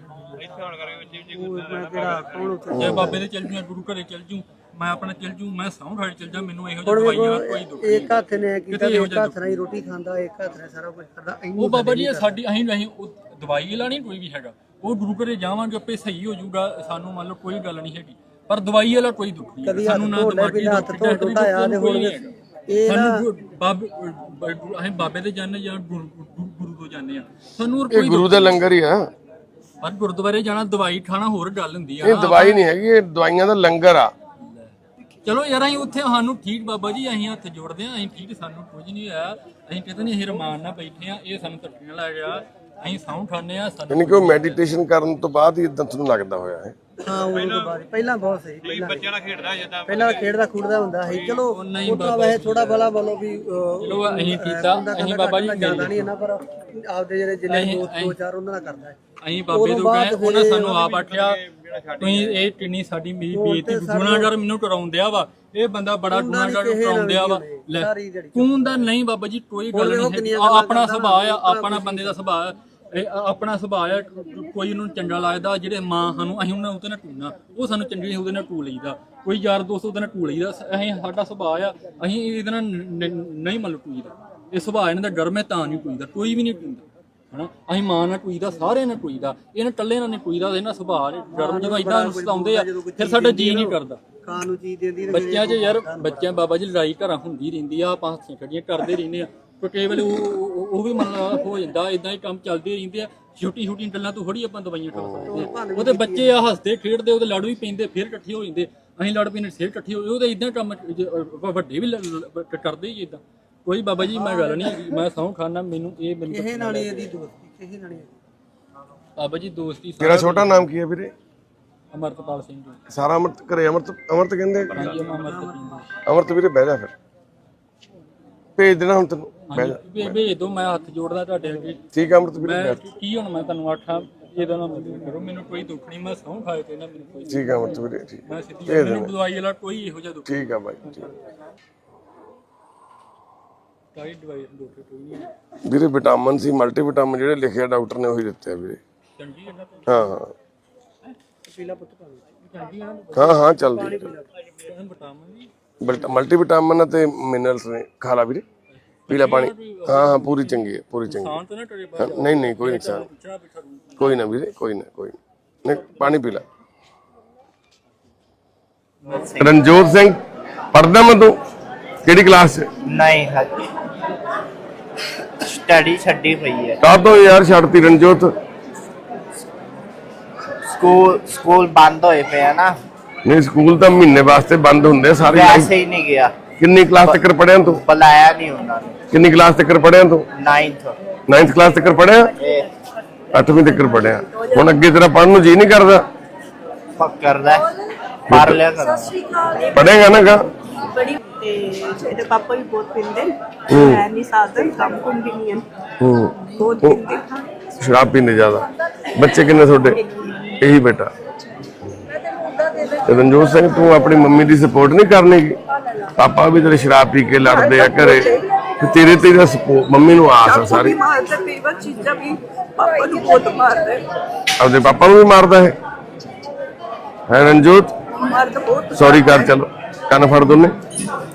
ਮੈਂ ਕਿਹੜਾ ਕੌਣ ਉੱਥੇ ਜੇ ਬਾਬੇ ਦੇ ਚੱਲ ਜੂ ਗੁਰੂ ਘਰੇ ਚੱਲ ਜੂ ਮੈਂ ਆਪਣਾ ਚੱਲ ਜੂ ਮੈਂ ਸੌਂ ਖਾੜ ਚੱਲ ਜਾ ਮੈਨੂੰ ਇਹੋ ਜਿਹੀ ਦਵਾਈਆਂ ਕੋਈ ਦੁੱਖ ਨਹੀਂ ਇੱਕ ਹੱਥ ਨੇ ਕੀਤਾ ਇੱਕ ਹੱਥ ਨਾਲ ਹੀ ਰੋਟੀ ਖਾਂਦਾ ਇੱਕ ਹੱਥ ਨਾਲ ਸਾਰਾ ਕੁਝ ਕਰਦਾ ਉਹ ਬਾਬਾ ਜੀ ਸਾਡੀ ਅਸੀਂ ਨਹੀਂ ਉਹ ਦਵਾਈ ਵਾਲਾ ਨਹੀਂ ਕੋਈ ਵੀ ਹੈਗਾ। ਉਹ ਗੁਰੂ ਘਰੇ ਜਾਵਾਂਗੇ ਆਪੇ ਸਹੀ ਹੋ ਜਾਊਗਾ ਸਾਨੂੰ ਮੰਨ ਲਓ ਕੋਈ ਗੱਲ ਨਹੀਂ ਹੈਗੀ। ਪਰ ਦਵਾਈ ਵਾਲਾ ਕੋਈ ਦੁੱਖ ਨਹੀਂ ਕਦੀ ਸਾਨੂੰ ਨਾ ਦਿਮਾਗੀ ਹੱਥ ਦੁੱਖ ਧੋ ਟੈਕਨੀ ਟੁੱਟਾ ਆ ਤੇ ਹੁਣ। ਇਹ ਸਾਨੂੰ ਬਾਬ ਅਸੀਂ ਬਾਬੇ ਦੇ ਜਾਂਦੇ ਜਾਂ ਗੁਰੂ ਤੋਂ ਜਾਂਦੇ ਆ। ਸਾਨੂੰ ਹੋਰ ਇਹ ਕੋਈ ਗੁਰੂ ਦਾ ਲੰਗਰ ਹੀ ਆ। ਪਰ ਗੁਰਦੁਆਰੇ ਜਾਣਾ ਦਵਾਈ ਖਾਣਾ ਹੋਰ ਗੱਲ ਹੁੰਦੀ ਆ। ਇਹ ਦਵਾਈ ਨਹੀਂ ਹੈਗੀ ਇਹ ਦਵਾਈਆਂ ਦਾ ਲੰਗਰ ਆ। ਚਲੋ ਯਾਰ ਅਸੀਂ ਉੱਥੇ ਸਾਨੂੰ ਠੀਕ ਬਾਬਾ ਜੀ ਅਸੀਂ ਹੱਥ ਜੋੜਦੇ ਆ ਅਸੀਂ ਠੀਕ ਸਾਨੂੰ ਕੁਝ ਨਹੀਂ ਹੋਇਆ। ਅਸੀਂ ਕਿਤੇ ਨਹੀਂ ਅਸੀਂ ਰਮਾਨ ਨਾਲ ਬੈਠੇ ਆ ਇਹ ਸਾਨੂੰ ਧੱਕੀਆਂ ਲੈ ਗਿਆ। ਅਸੀਂ ਸੌਂ ਖਾਂਦੇ ਆ ਸਾਨੂੰ ਯਾਨੀ ਕਿ ਉਹ ਮੈਡੀਟੇਸ਼ਨ ਕਰਨ ਤੋਂ ਬਾਅਦ ਹੀ ਇਦਾਂ ਤੁਹਾਨੂੰ ਲੱਗਦਾ ਹੋਇਆ ਹੈ। ਹਾਂ ਉਹ ਤੋਂ ਬਾਅਦ ਪਹਿਲਾਂ ਬਹੁਤ ਸਹੀ ਪਹਿਲਾਂ ਬੱਚਿਆਂ ਨਾਲ ਖੇਡਦਾ ਜਿੱਦਾਂ? ਪਹਿਲਾਂ ਖੇਡਦਾ ਖੂਡਦਾ ਹੁੰਦਾ ਸੀ। ਚਲੋ ਉਹ ਤਾਂ ਵੈਸੇ ਥੋੜਾ ਬਲਾ ਬੋਲੋ ਵੀ ਅਹ, ਚਲੋ ਅਸੀਂ ਕੀਤਾ ਬੰਦਾ ਅਸੀਂ ਕਹਿੰਦਾ ਬਾਬਾ ਜੀ ਘੱਟ ਜ਼ਿਆਦਾ ਨਹੀਂ ਇਹਨਾਂ ਪਰ ਆਪਦੇ ਜਿਹੜੇ ਜਿੰਨੇ ਦੋਸਤ ਦੋ ਚਾਰ ਉਹਨਾਂ ਨਾਲ ਕਰਦਾ ਹੈ। ਅਸੀਂ ਬਾਬੇ ਤੋਂ ਗਏ ਉਹਨਾਂ ਸਾਨੂੰ ਆਪ ਆਖਿਆ ਤੁਸੀਂ ਇਹ ਕਿੰਨੀ ਸਾਡੀ ਮੇਰੀ ਬੇਇੱਜ਼ਤੀ ਗੁਨਾਹਗਰ ਮੈਨੂੰ ਟਰਾਉਂਦਿਆ ਵਾ। ਇਹ ਬੰਦਾ ਬੜਾ ਗੁਨਾਹਗਰ ਟਰਾਉਂਦਿਆ ਵਾ। ਲੈ ਦਾ ਨਹੀਂ ਬਾਬਾ ਜੀ ਕੋਈ ਗੱਲ ਨਹੀਂ ਹੈ। ਆ- ਆਪਣਾ ਸੁਭਾਅ ਆ ਆਪਣਾ ਬੰਦੇ ਦਾ ਸੁਭਾਅ। ਇਹ ਆ- ਆਪਣਾ ਸੁਭਾਅ ਆ ਕੋਈ ਨੂੰ ਚੰਗਾ ਲੱਗਦਾ ਜਿਹੜੇ ਮਾਂ ਸਾਨੂੰ ਅਸੀਂ ਉਹਨਾਂ ਉਹਦੇ ਨਾਲ ਟੂਣਾ। ਉਹ ਸਾਨੂੰ ਚੰਗੀ ਉਹਦੇ ਨਾਲ ਟੂ ਲਈਦਾ। ਕੋਈ ਯਾਰ ਦੋਸਤ ਉਹਦੇ ਨਾਲ ਟੂ ਲਈਦਾ। ਅਸੀਂ ਸਾਡਾ ਸੁਭਾਅ ਆ ਅਸੀਂ ਇਹਦੇ ਨਾਲ ਨ- ਨ- ਨਹੀਂ ਮਤਲਬ ਟੂਈਦਾ। ਇਹ ਸੁਭਾਅ ਇਹਨਾਂ ਦਾ ਗਰਮ ਹੈ ਤਾਂ ਨਹੀਂ ਟੂਈਦਾ। ਕੋਈ ਵੀ ਨਹੀਂ ਟੂਈਦਾ ਹਨਾ? ਅਸੀਂ ਮਾਂ ਨਾਲ ਟੁਈਦਾ ਸਾਰਿਆਂ ਨਾਲ ਟੁਈਦਾ। ਇਹਨਾਂ ਟੱਲੇ ਨਾਲ ਨਹੀਂ ਟੁਈਦਾ ਇਹਨਾਂ ਸੁਭਾਅ ਗਰਮ ਜਦੋਂ ਇਦਾਂ ਸਤਾਉਂਦੇ ਆ ਫਿਰ ਸਾਡਾ ਜੀ ਨਹੀਂ ਕਰਦਾ। ਖਾਣ ਨੂੰ ਚੀਜ਼ ਦਿੰਦੀ ਬੱਚਿਆਂ 'ਚ ਯਾਰ ਬੱਚਿਆਂ ਬਾਬਾ ਜੀ ਲੜਾਈ ਘਰਾਂ ਹੁੰਦੀ ਰਹਿੰਦੀ ਆ ਆਪਾਂ ਹੱਥੀਆਂ ਖੜੀਆਂ ਕਰਦੇ ਰਹਿੰਦੇ ਆ। ਵੇਲੇ ਉਹ ਵੀ ਮਤਲਬ ਹੋ ਜਾਂਦਾ ਇਦਾਂ ਹੀ ਕੰਮ ਚੱਲਦੇ ਰਹਿੰਦੇ ਆ। ਛੋਟੀ ਛੋਟੀ ਗੱਲਾਂ ਤੋਂ ਥੋੜੀ ਆਪਾਂ ਦਵਾਈਆਂ ਕਰ ਸਕਦੇ ਆ। ਉਹਦੇ ਬੱਚੇ ਆ ਹੱਸਦੇ ਖੇਡਦੇ ਉਹਦੇ ਲੜ ਵੀ ਪੈਂਦੇ ਫਿਰ ਇਕੱਠੇ ਹੋ ਜਾਂਦੇ। ਅਸੀਂ ਲੜ ਪੈਂਦੇ ਫਿਰ ਇਕੱਠੇ ਹੋ ਉਹਦੇ ਇਦਾਂ ਕੰਮ ਵੱਡੇ ਵੀ ਕਰਦੇ ਹੀ ਇਦਾਂ ਕੋਈ ਬਾਬਾ ਜੀ ਮੈਂ ਗੱਲ ਨਹੀਂ ਮੈਂ ਸਹੁੰ ਖਾਨਾ ਮੈਨੂੰ ਇਹ ਮੈਨੂੰ ਕਿਸੇ ਨਾਲ ਇਹਦੀ ਦੋਸਤੀ ਕਿਸੇ ਨਾਲ ਬਾਬਾ ਜੀ ਦੋਸਤੀ ਤੇਰਾ ਛੋਟਾ ਨਾਮ ਕੀ ਹੈ ਵੀਰੇ? ਅਮਰਤਪਾਲ ਸਿੰਘ ਜੀ। ਸਾਰਾ ਅਮਰਤ ਘਰੇ ਅਮਰਤ ਅਮਰਤ ਕਹਿੰਦੇ ਅਮਰਤ ਵੀਰੇ ਬਹਿ ਜਾ ਫਿਰ। ਭੇਜ ਦੇਣਾ ਹੁਣ ਤੈਨੂੰ। ਬਹਿ ਜਾ ਹਾਂਜੀ ਭੇਜ ਦਿਓ ਮੈਂ ਹੱਥ ਜੋੜਦਾ ਤੁਹਾਡੇ ਅੱਗੇ। ਠੀਕ ਆ ਅਮਰਤ ਵੀਰੇ ਮੈਂ ਬੈਠ। ਕੀ ਹੁਣ ਮੈਂ ਤੁਹਾਨੂੰ ਆਖਾਂ ਇਹਦਾ ਨਾ ਮਦਦ ਕਰੋ ਮੈਨੂੰ ਕੋਈ ਦੁੱਖ ਨਹੀਂ ਮੈਂ ਸਹੁੰ ਖਾਏ ਤੇ ਨਾ ਮੈਨੂੰ ਕੋਈ ਠੀਕ ਆ ਅਮਰਤ ਵੀਰੇ ਠੀਕ। ਮੈਂ ਸਿੱਧੀ ਮੈਨੂੰ ਦਵਾਈ ਵਾਲਾ ਕੋਈ ਇਹੋ ਜਿਹਾ ਦੁੱਖ ਠੀਕ ਆ ਬਾਈ ਠੀਕ। ਕਾਈ ਦਵਾਈ ਡਾਕਟਰ ਕੋਈ ਨਹੀਂ ਵੀਰੇ ਵਿਟਾਮਿਨ ਸੀ ਮਲਟੀ ਵਿਟਾਮਿਨ ਜਿਹੜੇ ਲਿਖਿਆ ਡਾਕਟਰ ਨੇ ਉਹੀ ਦਿੱਤੇ ਆ ਵੀਰੇ। ਚੰਗੀ ਇਹਨਾਂ ਤੋਂ ਹਾਂ ਹਾਂ। ਪੀਲਾ ਪੁੱਤ ਪਾਣੀ ਚੰਗੀ ਇਹਨਾਂ ਹਾਂ ਹਾਂ ਚੱਲਦੀ ਨੂੰ ਵਿਟਾਮਿਨ ਦੀ ਬਟ ਮਲਟੀ ਵਿਟਾਮਿਨ ਅਤੇ ਮਿਨਰਲਸ ਨੇ। ਖਾ ਲਾ ਵੀਰੇ। ਪੀਲਾ ਪਾਣੀ। ਹਾਂ ਹਾਂ ਪੂਰੀ ਚੰਗੀ ਹੈ ਪੂਰੀ ਚੰਗੀ ਹੈ। ਤਾਂ ਨਾ ਟਰੇ ਹਾਂ, ਨਹੀਂ ਨਹੀਂ ਕੋਈ ਨੁਕਸਾਨ ਨਹੀਂ। ਪੁੱਛਣਾ ਪਿੱਛਾ ਰੂ ਕੋਈ ਨਾ ਵੀਰੇ ਕੋਈ ਨਾ ਕੋਈ ਨਾ। ਨਹੀਂ ਪਾਣੀ ਪੀ ਲੈ। ਰਣਜੋਤ ਸਿੰਘ ਪੜਦਾ ਮੈਂ ਤੂੰ? ਕਿਹੜੀ ਕਲਾਸ ਚ? ਨਹੀਂ ਹਜੇ ਸਟੱਡੀ ਛੱਡੀ ਪਈ ਹੈ। ਕਾਹਤੋਂ ਯਾਰ ਛੱਡਤੀ ਰਣਜੋਤ। ਸਕੂਲ ਸਕੂਲ ਬੰਦ ਹੋਏ ਪਏ ਆ ਨਾ। ਨਹੀਂ ਸਕੂਲ ਤਾਂ ਮਹੀਨੇ ਵਾਸਤੇ ਬੰਦ ਹੁੰਦੇ ਆ ਸਾਰੇ ਵੈਸੇ ਹੀ ਨਹੀਂ ਗਿਆ। ਕਿੰਨੀ ਕਲਾਸ ਤੱਕ ਪੜਿਆ ਤੂੰ? ਬੁਲਾਇਆ ਨਹੀਂ ਉਹਨਾਂ ਨੇ। ਕਿੰਨੀ ਕਲਾਸ ਤੱਕ ਪੜਿਆ ਤੂੰ? 9th 9th ਕਲਾਸ ਤੱਕ ਪੜਿਆ ਇਹ 8ਵੀਂ ਤੱਕ ਪੜਿਆ ਹੁਣ ਅੱਗੇ ਤੇਰਾ ਪੜਨ ਨੂੰ ਜੀ ਨਹੀਂ ਕਰਦਾ? ਪੱਕਰਦਾ ਪੜ ਲਿਆ ਕਰਨਾ ਪੜੇਗਾ ਨਾ ਗਾ? ਬੜੀ ਤੇ ਇਹਦੇ ਪਾਪਾ ਵੀ ਬਹੁਤ ਪੀਂਦੇ ਨੇ। ਹੈ। ਨਹੀਂ ਸਾਧਨ ਕੰਮ ਕੁੰਮ ਵੀ ਨਹੀਂ ਹੈ। ਹੂੰ। ਬਹੁਤ ਪੀਂਦੇ। ਸ਼ਰਾਬ ਪੀਂਦੇ ਜ਼ਿਆਦਾ। ਬੱਚੇ ਕਿੰਨੇ ਤੁਹਾਡੇ? ਇਹੀ ਬੇਟਾ। ਤੇ ਰਣਜੋਤ ਸਿੰਘ ਤੂੰ ਆਪਣੀ ਮੰਮੀ ਦੀ ਸਪੋਰਟ ਨਹੀਂ ਕਰਨੀ? ਪਾਪਾ ਵੀ ਤੇਰੇ ਸ਼ਰਾਬ ਪੀ ਕੇ ਲੜਦੇ ਆ ਘਰੇ। ਤੇ ਤੇਰੇ ਤੇ ਦਾ ਮੰਮੀ ਨੂੰ ਆਸ ਆ ਸਾਰੀ। ਮਾਰਦੇ ਕਈ ਵਾਰ ਚੀਜ਼ਾਂ ਵੀ ਪਾਪਾ ਨੂੰ ਬਹੁਤ ਮਾਰਦੇ। ਆਪਦੇ ਪਾਪਾ ਨੂੰ ਵੀ ਮਾਰਦਾ ਹੈ ਹੈ ਰਣਜੋਤ? ਮਾਰਦੇ ਬਹੁਤ। ਸੌਰੀ ਕਰ ਚਲੋ। ਕੰਨ ਫੜ ਦੋਨੇ।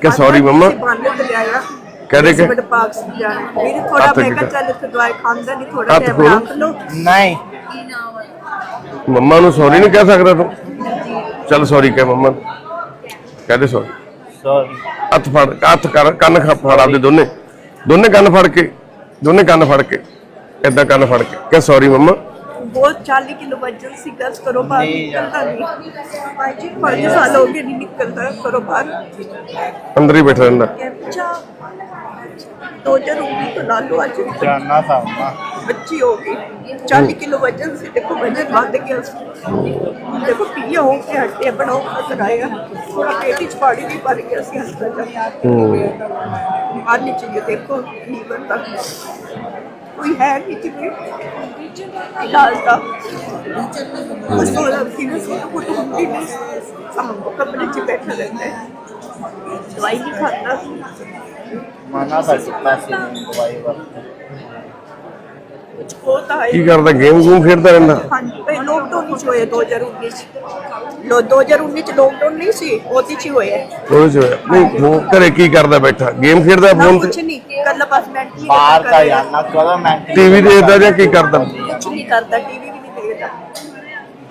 ਕਿ ਸੌਰੀ ਮੰਮਾ। ਬਾਨੇ ਤੇ ਲਿਆਇਆ। ਕਹਦੇ ਕਿ? ਬਟ ਪਾਕ ਜਾਣਾ ਮੇਰੇ ਥੋੜਾ ਹੱਥ ਮੈਂ ਕਿਹਾ? ਚੱਲ ਇੱਥੇ ਦਵਾਈ ਖਾਂਦਾ ਨਹੀਂ ਥੋੜਾ ਹੱਥ ਜਿਹਾ ਖੋਲੋ। ਰੱਖ ਲਓ। ਨਹੀਂ। ਮੰਮਾ ਨੂੰ ਸੌਰੀ ਨਹੀਂ ਕਹਿ ਸਕਦਾ ਤੂੰ। ਚੱਲ ਸੌਰੀ ਕਹਿ ਮੰਮਾ ਨੂੰ। ਕਹਦੇ ਸੌਰੀ ਸੌਰੀ ਹੱਥ ਫੜ ਹੱਥ ਕਰ ਕੰਨ ਖ- ਫੜ ਆਪਦੇ ਦੋਨੇ। ਦੋਨੇ ਕੰਨ ਫੜ ਕੇ ਦੋਨੇ ਕੰਨ ਫੜ ਕੇ ਏਦਾਂ ਕੰਨ ਫੜ ਕੇ। ਕਹ ਸੌਰੀ ਮੰਮਾ। ਬਹੁਤ 40 ਕਿਲੋ ਵਜਨ ਸੀ ਗਸ ਕਰੋ ਬਾਹਰ ਨਿਕਲਦਾ ਨਹੀਂ। ਭਾਈ ਜੀ 5 ਸਾਲ ਹੋ ਗਏ ਨਹੀਂ ਨਿਕਲਦਾ ਕਰੋ ਬਾਹਰ। ਅੰਦਰ ਹੀ ਬੈਠਾ ਰਹਿੰਦਾ। ਅੱਛਾ। ਦੋ ਜਰ ਉਮੀ ਤੋਂ ਲਾ ਲਓ ਅੱਜ। ਜਾਨਣਾ ਸਾਹਮਣਾ ਬੱਚੀ ਹੋ ਗਈ। 40 ਕਿਲੋ ਵਜਨ ਸੀ ਦੇਖੋ ਵਜਨ ਵੱਧ ਗਿਆ ਸੀ ਦੇਖੋ ਪੀਆ ਹੋ ਕੇ ਹੱਟੇ ਖਤਰ ਆਏਗਾ ਥੋੜਾ ਪੇਟ ਵਿੱਚ ਪਾਣੀ ਵੀ ਭਰ ਗਿਆ ਸੀ ਹਲਕਾ ਜਿਹਾ ਬਾਹਰ ਨੀਚੇ ਜੇ ਦੇਖੋ ਕੀ ਬਣਦਾ। ਕੋਈ ਹੈ ਨਹੀਂ ਜਿਵੇਂ ਇਲਾਜ ਦਾ। ਉਸ ਤੋਂ ਲੱਗ ਸੀ ਨਾ ਕੁਝ ਹੁੰਦੀ ਨਹੀਂ ਸਾਹਮਣੇ ਕਮਰੇ 'ਚ ਬੈਠਾ ਰਹਿੰਦਾ ਹੈ। ਦਵਾਈ ਨਹੀਂ ਖਾਂਦਾ। ਮਨਾ ਕਰ ਦਿੱਤਾ ਸੀ ਦਵਾਈ ਵਰਤ ਕੁਝ ਹੋਤਾ ਹੈ ਕੀ ਕਰਦਾ ਗੇਮ ਗੂਮ ਖੇਡਦਾ ਰਹਿੰਦਾ? ਹਾਂਜੀ ਭਾਈ ਲੋਕਡਾਊਨ ਵਿੱਚ ਹੋਇਆ 2019 ਚ। ਲੋ 2019 ਚ ਲੋਕਡਾਊਨ ਨਹੀਂ ਸੀ ਉਹਦੇ ਚ ਹੀ ਹੋਇਆ ਉਹਦੇ ਚ ਹੋਇਆ। ਨਹੀਂ ਉਹ ਘਰੇ ਕੀ ਕਰਦਾ ਬੈਠਾ? ਗੇਮ ਖੇਡਦਾ ਨਾ ਫੋਨ ਕੁਝ ਤੇ? ਨਹੀਂ ਕੱਲਾ ਬਸ ਮੈਂਟਲੀ ਬਾਹਰ ਦਾ ਜਾਣਾ ਕਦੋਂ ਮੈਂ ਟੀਵੀ ਦੇਖਦਾ ਜਾਂ ਕੀ ਕਰਦਾ? ਕੁਝ ਨਹੀਂ ਕਰਦਾ ਟੀਵੀ ਵੀ ਨਹੀਂ ਦੇਖਦਾ।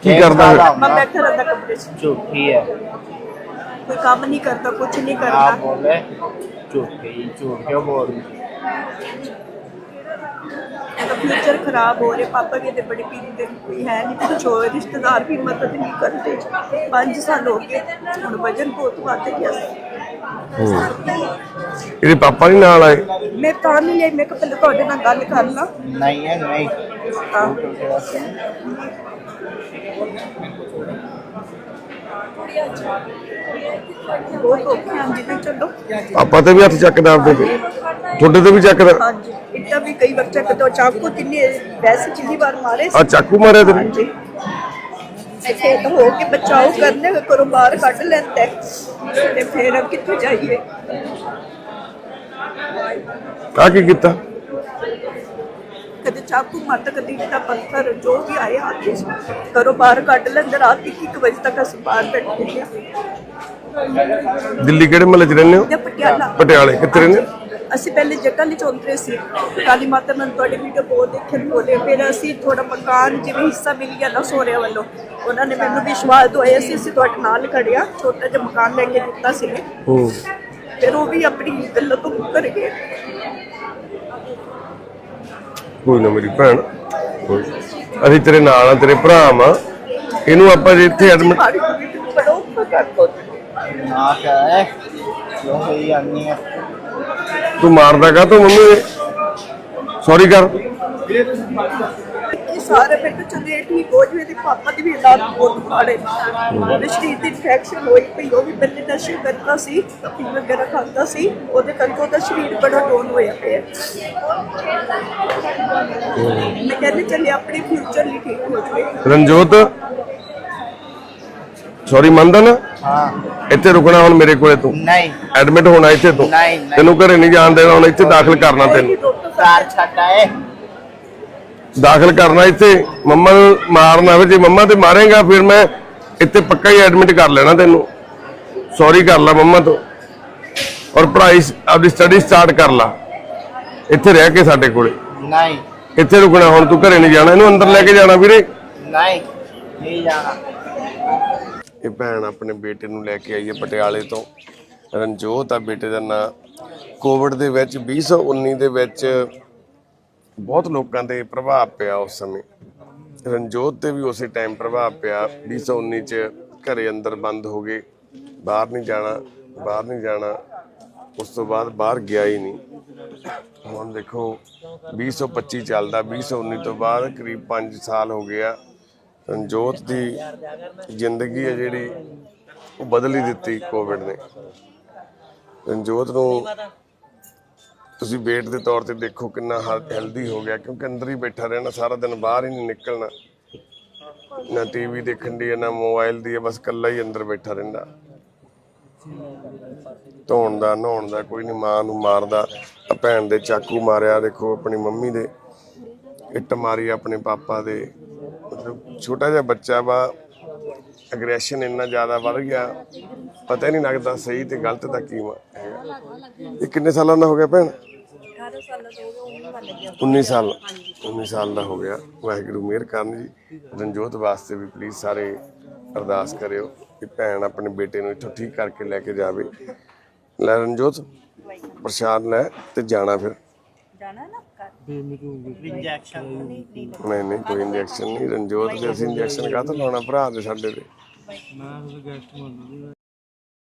ਕੀ ਕਰਦਾ ਫਿਰ? ਮੈਂ ਬੈਠਾ ਰਹਿੰਦਾ ਕਮਰੇ 'ਚ। ਝੂਠੀ ਹੈ। ਕੋਈ ਕੰਮ ਨਹੀਂ ਕਰਦਾ ਕੁਝ ਨਹੀਂ ਆ ਕਰਦਾ। ਝੁਕ ਗਈ ਝੁਕ ਗਿਆ ਬਹੁਤ ਇਹਦਾ ਫਿਊਚਰ ਖਰਾਬ ਹੋ ਰਿਹਾ ਪਾਪਾ ਵੀ ਤੇ ਬੜੀ ਪੀੜੀ ਤੇ ਕੋਈ ਹੈ ਨਹੀਂ ਕੁਝ ਹੋਰ ਰਿਸ਼ਤੇਦਾਰ ਵੀ ਮਦਦ ਨਹੀਂ ਕਰਦੇ। 5 ਸਾਲ ਹੋ ਗਏ ਹੁਣ ਵਜਨ ਬਹੁਤ ਵੱਧ ਗਿਆ ਇਹਦੇ ਪਾਪਾ ਨਹੀਂ ਨਾਲ ਆਏ? ਮੈਂ ਤਾਂ ਨਹੀਂ ਲਈ ਮੈਂ ਕਿਹਾ ਪਹਿਲਾਂ ਤੁਹਾਡੇ ਨਾਲ ਗੱਲ ਕਰ ਲਾਂ। ਨਹੀਂ ਹੈ ਨਹੀਂ। ਤਾਂ ਬਹੁਤ ਔਖੇ ਹਾਂ ਜੀ ਤੇ ਚਲੋ ਪਾਪਾ ਤੇ ਵੀ ਹੱਥ ਚੱਕਦਾ ਆਪਦੇ ਤੇ ਤੁਹਾਡੇ ਤੇ ਵੀ ਚੱਕਦਾ ਹਾਂਜੀ ਇੱਦਾਂ ਵੀ ਕਈ ਵਾਰ ਚੱਕ ਤੋਂ ਚਾਕੂ ਕਿੰਨੇ ਵੈਸੇ ਕਿੰਨੀ ਵਾਰ ਮਾਰੇ ਆ ਚਾਕੂ ਮਾਰਿਆ ਤੇਰੇ ਹਾਂਜੀ ਇੱਥੇ ਤਾਂ ਹੋ ਕੇ ਬਚਾਓ ਕਰਨੇ ਕਰੋ ਬਾਹਰ ਕੱਢ ਲੈਂਦੇ ਤੇ ਫਿਰ ਕਿੱਥੇ ਜਾਈਏ ਆ ਕੀ ਕੀਤਾ ਕਦੇ ਚਾਕੂ ਮੱਤ ਕਦੇ ਇੱਟਾ ਪੱਥਰ ਜੋ ਵੀ ਆਏ ਹੱਥ ਵਿੱਚ ਕਰੋ ਬਾਹਰ ਕੱਢ ਲੈਂਦੇ ਰਾਤ ਇੱਕ ਇੱਕ ਵਜੇ ਤੱਕ ਅਸੀਂ ਬਾਹਰ ਬੈਠੇ ਦਿੱਲੀ ਕਿਹੜੇ ਮਹੱਲੇ 'ਚ ਰਹਿੰਦੇ ਹੋ? ਜਾਂ ਪਟਿਆਲਾ। ਪਟਿਆਲੇ ਕਿੱਥੇ ਰਹਿੰਦੇ ਹੋ? ਅਸੀਂ ਪਹਿਲੇ ਜੱਟਾਂ ਲਈ ਚੌਂਤਰੇ ਸੀ। ਕਾਲੀ ਮਾਤਾ ਨੂੰ ਤੁਹਾਡੇ ਵੀਡੀਓ ਬਹੁਤ ਦੇਖਣ ਨੂੰ ਬੋਲੇ। ਫਿਰ ਅਸੀਂ ਥੋੜਾ ਮਕਾਨ ਜਿਵੇਂ ਹਿੱਸਾ ਮਿਲ ਗਿਆ ਨਾ ਸੋਹਰਿਆਂ ਵੱਲੋਂ ਉਹਨਾਂ ਨੇ ਮੈਨੂੰ ਵਿਸ਼ਵਾਸ ਦਵਾਇਆ ਸੀ ਅਸੀਂ ਤੁਹਾਡੇ ਨਾਲ ਖੜਿਆ ਛੋਟਾ ਜਿਹਾ ਮਕਾਨ ਲੈ ਕੇ ਦਿੱਤਾ ਸੀ। ਹੂੰ। ਫਿਰ ਉਹ ਵੀ ਆਪਣੀ ਗੱਲਾਂ ਤੋਂ ਮੁੱਕਰ ਗਏ। ਕੋਈ ਨਾ ਮੇਰੀ ਭੈਣ। ਅਸੀਂ ਤੇਰੇ ਨਾਲ ਆ ਤੇਰੇ ਭਰਾ ਆ ਇਹਨੂੰ ਆਪਾਂ ਜੇ ਇੱਥੇ ਐਡਮਿਟ ਨਾ ਕਹੇ ਕਿਉਂ ਹੋਈ ਆਨੀ ਹੈ ਤੂੰ ਮਾਰਦਾ ਕਾ ਤੂੰ ਮੰਮੀ? ਸੌਰੀ ਕਰ। ਸਾਰੇ ਬੇਟੇ ਚੰਦੇਟ ਨਹੀਂ ਬੋਝਵੇ ਤੇ ਪਾਪਾ ਦੀ ਵੀ ਹਾਲਾਤ ਬਹੁਤ ਮਾੜੇ ਉਹਦੇ ਦੀ ਇਨਫੈਕਸ਼ਨ ਹੋਈ ਪਈ ਉਹ ਵੀ ਬੰਦੇ ਦਾ ਸ਼ੀਰ ਕਰਦਾ ਸੀ ਕਿ ਵਗੈਰਾ ਖਾਂਦਾ ਸੀ ਉਹਦੇ ਕਰਕੇ ਉਹਦਾ ਸਰੀਰ ਬੜਾ ਡਾਊਨ ਹੋਇਆ ਪਿਆ। ਮੈਂ ਕਹਿੰਦੀ ਚੱਲੇ ਆਪਣੇ ਫਿਊਚਰ ਲਈ ਠੀਕ ਹੋ ਜਾਵੇ। ਰਣਜੋਤ? ਸੌਰੀ ਮੰਨਦਾ ਨਾ ਹਾਂ। ਇੱਥੇ ਰੁਕਣਾ ਹੁਣ ਮੇਰੇ ਕੋਲੇ ਤੂੰ। ਨਹੀਂ। ਐਡਮਿਟ ਹੋਣਾ ਇੱਥੇ ਤੂੰ। ਨਹੀਂ ਤੈਨੂੰ ਘਰੇ ਨਹੀਂ ਜਾਣ ਦੇਣਾ ਹੁਣ ਇੱਥੇ ਦਾਖਲ ਕਰਨਾ ਤੈਨੂੰ। ਕਾਰ ਛੱਡ ਆਏ। ਦਾਖਲ ਕਰਨਾ ਇੱਥੇ ਮੰਮਾ ਨੂੰ ਮਾਰਨਾ ਫਿਰ ਜੇ ਮੰਮਾ ਤੇ ਮਾਰੇਗਾ ਫਿਰ ਮੈਂ ਇੱਥੇ ਪੱਕਾ ਹੀ ਐਡਮਿਟ ਕਰ ਲੈਣਾ ਤੈਨੂੰ। ਸੌਰੀ ਕਰ ਲੈ ਮੰਮਾ ਤੋਂ। ਔਰ ਪੜ੍ਹਾਈ ਆਪਣੀ ਸਟੱਡੀ ਸਟਾਰਟ ਕਰ ਲਾ। ਇੱਥੇ ਰਹਿ ਕੇ ਸਾਡੇ ਕੋਲੇ। ਨਹੀਂ। ਇੱਥੇ ਰੁਕਣਾ ਹੁਣ ਤੂੰ ਘਰੇ ਨਹੀਂ ਜਾਣਾ। ਇਹਨੂੰ ਅੰਦਰ ਲੈ ਕੇ ਜਾਣਾ ਵੀਰੇ। ਨਹੀਂ। ਨਹੀਂ ਜਾਣਾ। ਇਹ ਭੈਣ ਆਪਣੇ ਬੇਟੇ ਨੂੰ ਲੈ ਕੇ ਆਈ ਹੈ ਪਟਿਆਲੇ ਤੋਂ। ਰਣਜੋਤ ਆ ਬੇਟੇ ਦਾ ਨਾਂ। ਕੋਵਿਡ ਦੇ ਵਿੱਚ 2019 ਦੇ ਵਿੱਚ ਬਹੁਤ ਲੋਕਾਂ ਤੇ ਪ੍ਰਭਾਵ ਪਿਆ ਉਸ ਸਮੇਂ। ਰਣਜੋਤ ਤੇ ਵੀ ਉਸੇ ਟਾਈਮ ਪ੍ਰਭਾਵ ਪਿਆ। 2019 ਚ ਘਰੇ ਅੰਦਰ ਬੰਦ ਹੋ ਗਏ। ਬਾਹਰ ਨਹੀਂ ਜਾਣਾ, ਬਾਹਰ ਨਹੀਂ ਜਾਣਾ। ਉਸ ਤੋਂ ਬਾਅਦ ਬਾਹਰ ਗਿਆ ਹੀ ਨਹੀਂ। ਹੁਣ ਦੇਖੋ 2025 ਚੱਲਦਾ। 2019 ਤੋਂ ਬਾਅਦ ਕਰੀਬ 5 ਸਾਲ ਹੋ ਗਿਆ। ਰਣਜੋਤ ਦੀ ਜ਼ਿੰਦਗੀ ਹੈ ਜਿਹੜੀ ਉਹ ਬਦਲ ਹੀ ਦਿੱਤੀ ਕੋਵਿਡ ਨੇ। ਰਣਜੋਤ ਨੂੰ ਤੁਸੀਂ ਵੇਟ ਦੇ ਤੌਰ ਤੇ ਦੇਖੋ ਕਿੰਨਾ ਹੈਲਦੀ ਹੋ ਗਿਆ ਕਿਉਂਕਿ ਅੰਦਰ ਹੀ ਬੈਠਾ ਰਹਿਣਾ ਸਾਰਾ ਦਿਨ ਬਾਹਰ ਹੀ ਨਹੀਂ ਨਿਕਲਣਾ। ਨਾ ਟੀਵੀ ਦੇਖਣ ਦੀ ਹੈ, ਨਾ ਮੋਬਾਈਲ ਦੀ ਹੈ, ਬਸ ਇਕੱਲਾ ਹੀ ਅੰਦਰ ਬੈਠਾ ਰਹਿੰਦਾ। ਧੋਣ ਦਾ ਨਹਾਉਣ ਦਾ ਕੋਈ ਨਹੀਂ ਮਾਂ ਨੂੰ ਮਾਰਦਾ। ਭੈਣ ਦੇ ਚਾਕੂ ਮਾਰਿਆ ਦੇਖੋ ਆਪਣੀ ਮੰਮੀ ਦੇ। ਇੱਟ ਮਾਰੀ ਆਪਣੇ ਪਾਪਾ ਦੇ। ਮਤਲਬ ਛੋਟਾ ਜਿਹਾ ਬੱਚਾ ਵਾ ਅਗਰੈਸ਼ਨ ਇੰਨਾ ਜ਼ਿਆਦਾ ਵੱਧ ਗਿਆ। ਪਤਾ ਹੀ ਨਹੀਂ ਲੱਗਦਾ ਸਹੀ ਤੇ ਗਲਤ ਦਾ ਕੀ ਵਾ- ਹੈਗਾ ਇਹ ਕਿੰਨੇ ਸਾਲਾਂ ਦਾ ਹੋ ਗਿਆ ਭੈਣ? 19 ਸਾਲ 19 ਸਾਲ ਦਾ ਹੋ ਗਿਆ। ਵਾਹਿਗੁਰੂ ਮਿਹਰ ਕਰਨ ਜੀ। ਰਣਜੋਤ ਵਾਸਤੇ ਵੀ ਪਲੀਜ਼ ਸਾਰੇ ਅਰਦਾਸ ਕਰਿਓ ਕਿ ਭੈਣ ਆਪਣੇ ਬੇਟੇ ਨੂੰ ਇੱਥੋਂ ਠੀਕ ਕਰਕੇ ਲੈ ਕੇ ਜਾਵੇ। ਲੈ ਰਣਜੋਤ ਪ੍ਰਸ਼ਾਦ ਲੈ ਤੇ ਜਾਣਾ ਫਿਰ। ਜਾਣਾ ਨਾ ਨਹੀਂ ਨਹੀਂ ਕੋਈ ਰਣਜੋਤ ਦੇ ਅਸੀਂ ਇੰਜੈਕਸ਼ਨ ਕਾਹਤੋਂ ਲਾਉਣਾ ਭਰਾ ਦੇ ਸਾਡੇ ਤੇ?